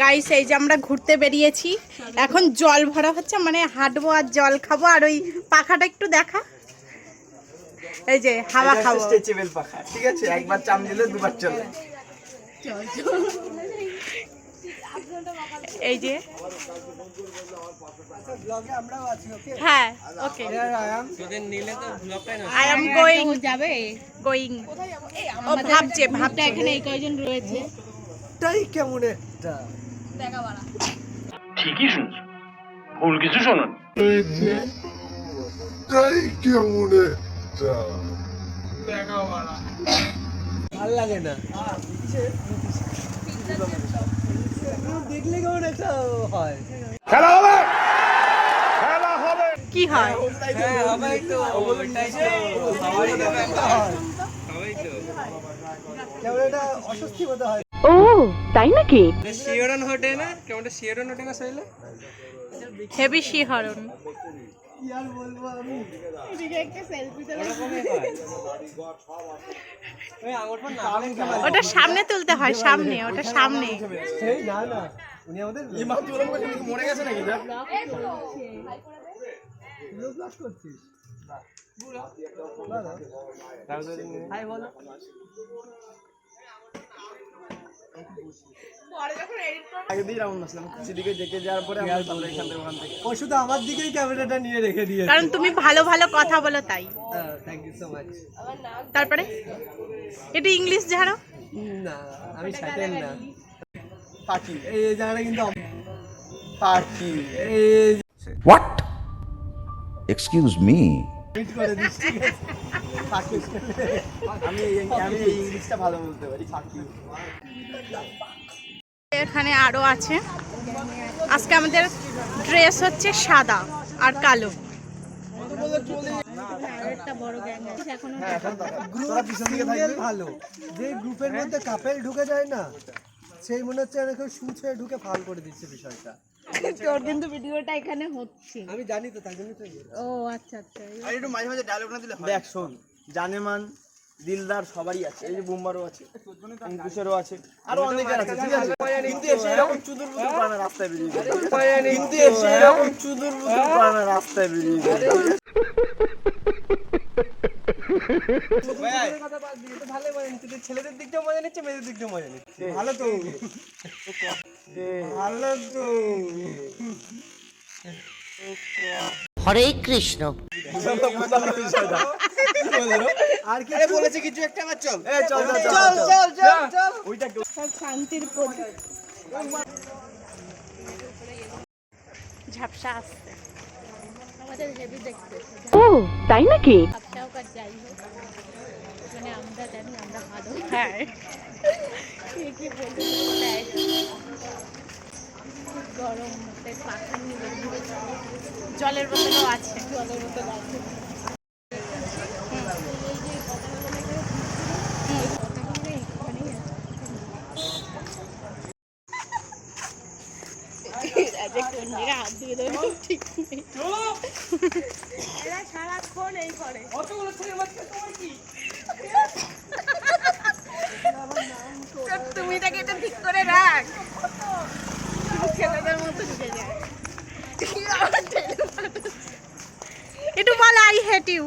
Guys এই যে আমরা ঘুরতে বেরিয়েছি। এখন জল ভরা হচ্ছে মানে হাঁটবো আর জল খাব আর ওই পাখাটা একটু দেখা। এই যে হাওয়া খাব। স্ট্রেচেবল পাখা ঠিক আছে? একবার চাম দিলে দুবার চলে। এই যে। হ্যাঁ ওকে আই এম গোয়িং যাবে গোয়িং ও ভাবছে ভাবটা এখানে এই কয়জন রয়েছে? তাই কেমন? একটা ঠিকই শুনছো। ভুল কিছু শোনো তাই কেমন? একটা ভালো লাগে না। দেখলে কেমন একটা হয় কি হয়? হ্যাঁ হবে তো সবারই তো একটা হয়। কেমন একটা অস্বস্তি মতো হয়। শিওরন হটে না? কেমন একটা শিওরন হটে না শরীরে হেভি শিহরণ। ওটা সামনে তুলতে হয় সামনে ওটা সামনে। না না। উনি আমাদের ইমাম তুলন করছে নাকি মরে গেছে নাকি? করছিস হাই বলো। কারণ তুমি ভালো ভালো কথা বলো তাই। থ্যাংক ইউ সো মাচ তারপরে? একটু ইংলিশ ঝাড়ো না আমি না। পাখি এই জায়গাটা কিন্তু পাখি এই What? Excuse এখানে আরও আছে। আজকে আমাদের ড্রেস হচ্ছে সাদা আর কালো। তোরা পিছন দিকে থাকবি। ভালো। যে গ্রুপের মধ্যে কাপেল ঢুকে যায় না সেই মনে হচ্ছে ঢুকে ফাল করে দিচ্ছে বিষয়টা। তোর কিন্তু ভিডিওটা এখানে হচ্ছে। আমি জানি তো তাই জন্য তো ও আচ্ছা আচ্ছা দেখ শোন জানেমান দিলদার সবারই আছে এই যে বুম্বারও আছে অঙ্কুশেরও আছে আরও অনেকের আছে ঠিক আছে? কিন্তু এসে এরকম চুদুর বুদুর পানা রাস্তায় বেরিয়ে যাবে কিন্তু এসে এরকম চুদুর বুদুর পানা রাস্তায় বেরিয়ে ছেলেদের দিকটাও মজা নিচ্ছে মেয়েদের দিকটাও মজা নিচ্ছে ভালো তো। ভালো তো। হরে কৃষ্ণ আর কি বলেছে কিছু একটা চল চল চল চল। চল চল ওইটা শান্তির প্রতীক ঝাপসা আসছে। আমাদের হেভি দেখতে। ও তাই নাকি? ভাবসাও কার যাই হোক। মানে আমরা জানি আমরা ভালো। হ্যাঁ। কি গরম পাখা নিয়ে জলের বোতলও আছে। জলের মতো লাগছে হাত দিয়ে দেবে ঠিক নেই তুমি ঠিক করে রাখ। ছেলেদের একটু বল আই হেট ইউ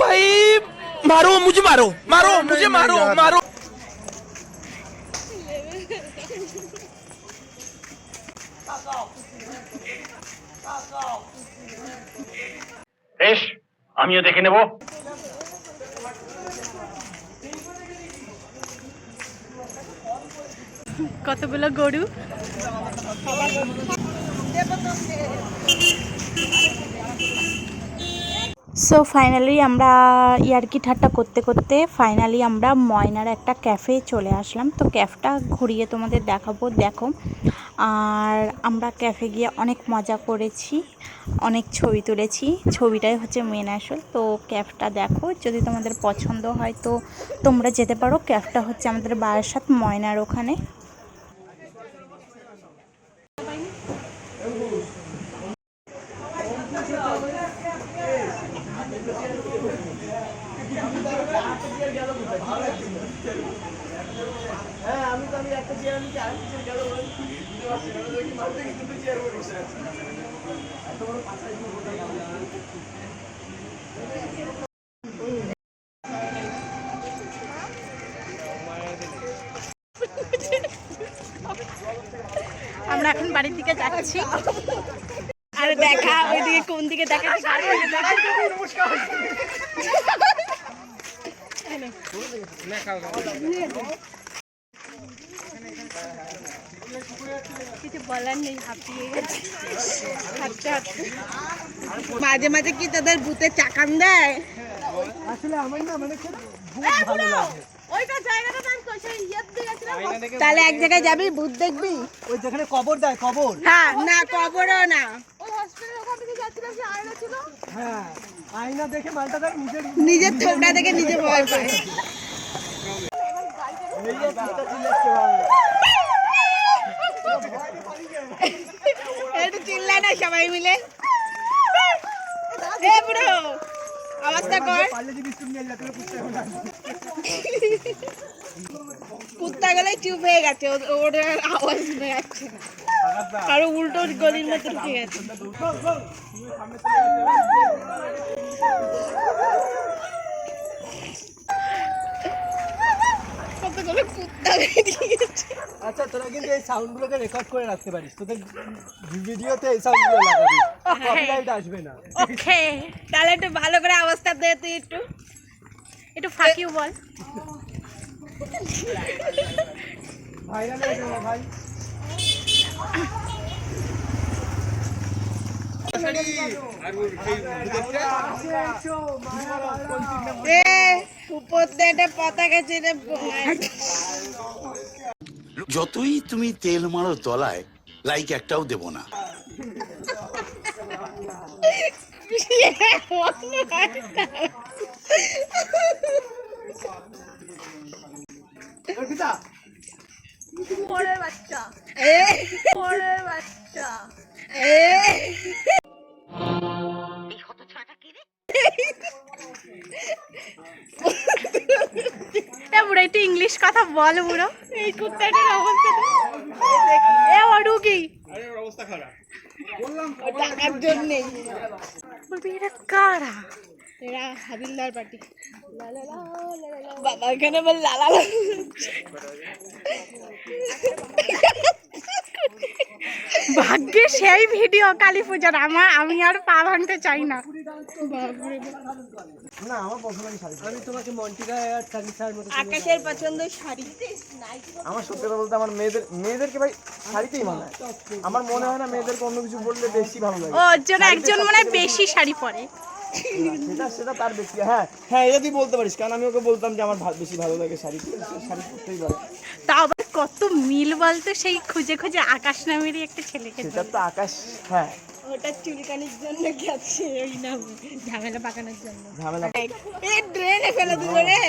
ভাই মারো মুঝে মারো মারো মুঝে মারো মারো। বেশ আমিও দেখে নেব। কতগুলো গরু? সো ফাইনালি আমরা ইয়ার্কি ঠাট্টা করতে করতে ফাইনালি আমরা ময়নার একটা ক্যাফে চলে আসলাম। তো ক্যাফটা ঘুরিয়ে তোমাদের দেখাবো, দেখো। আর আমরা ক্যাফে গিয়ে অনেক মজা করেছি, অনেক ছবি তুলেছি। ছবিটাই হচ্ছে মেন আসল। তো ক্যাফটা দেখো, যদি তোমাদের পছন্দ হয় তো তোমরা যেতে পারো। ক্যাফটা হচ্ছে আমাদের বারাসাত ময়নার ওখানে হ্যাঁ আমি তো আমি একটা চেয়ার নিচে আর কিছু গেল বলে বুঝতে পারছি না দেখি মারতে কি দুটো চেয়ার পরে বসে আছে এত বড় পাতা একটু বড় আমরা এখন বাড়ির দিকে যাচ্ছি। আর দেখা ওইদিকে কোন দিকে দেখা কিছু বলার নেই হাঁপিয়ে গেছে। হাঁটতে হাঁটতে মাঝে মাঝে কি তোদের ভূতের চাকান দেয়? আসলে আমার না মানে ওইটা জায়গাটা তাহলে এক জায়গায় যাবি ভূত দেখবি? ওই যেখানে কবর দেয় কবর। হ্যাঁ না কবরও না। হ্যাঁ আয়না দেখে মালটা দেখ নিজের নিজের দেখে নিজে ভয় পায়। এই যে চিন্তা চিল্লাচ্ছে ভাই একটু চিল্লা না সবাই মিলে? এ বুড়ো, অবস্থা কর। কুত্তা গেলে চুপ হয়ে গেছে ওর আওয়াজ শুনে যাচ্ছে আর উল্টো গলির মতো ঢুকে গেছে। কুত্তা বেরিয়ে আচ্ছা তোরা কিন্তু এই সাউন্ডগুলোকে রেকর্ড করে রাখতে পারিস। তোদের ভিডিওতে এই সাউন্ডগুলো লাগাবি। কপিরাইট আসবে না। ওকে তাহলে একটু ভালো করে অবস্থা দে তুই একটু। একটু ফাঁকিও বল। ভাইরাল হয়ে যাবে ভাই এ উপর দিয়ে একটা পতাকা ছেড়ে যতই তুমি তেল মারো তলায় লাইক একটাও দেব না। পরের বাচ্চা। বুড়ো একটু ইংলিশ কথা বল বুড়ো। এই কুত্তাটার অবস্থা এ টাকার জন্যেই বলবি এরা কারা? এরা হাবিলদার পার্টি। বাবা এখানে বল লালা। ভাগ্যে সেই ভিডিও কালী পূজার আমার আমি আর পা ভাঙতে চাই না। আমার আমি শাড়ি আমি তোমাকে মন্টিকা আর সানিসার মতো আকাশের পছন্দ শাড়ি। আমার সত্যি কথা বলতে আমার মেয়েদের মেয়েদেরকে ভাই শাড়িতেই মানায় আমার মনে হয় না মেয়েদেরকে অন্য কিছু বললে বেশি ভালো লাগে। ওর জন্য একজন মনে হয় বেশি শাড়ি পরে। সেটা সেটা তার বেশি হ্যাঁ। হ্যাঁ এটা তুই বলতে পারিস কারণ আমি ওকে বলতাম যে আমার বেশি ভালো লাগে শাড়ি শাড়ি পরতেই পারে তা আবার কত মিল বলতো সেই খুঁজে খুঁজে আকাশ নামেরই একটা ছেলেকে সেটা তো আকাশ হ্যাঁ। ওটা চুলকানির জন্য গেছে ওই নাম ঝামেলা পাকানোর জন্য। ঝামেলা এই ড্রেনে ফেলে দিল রে।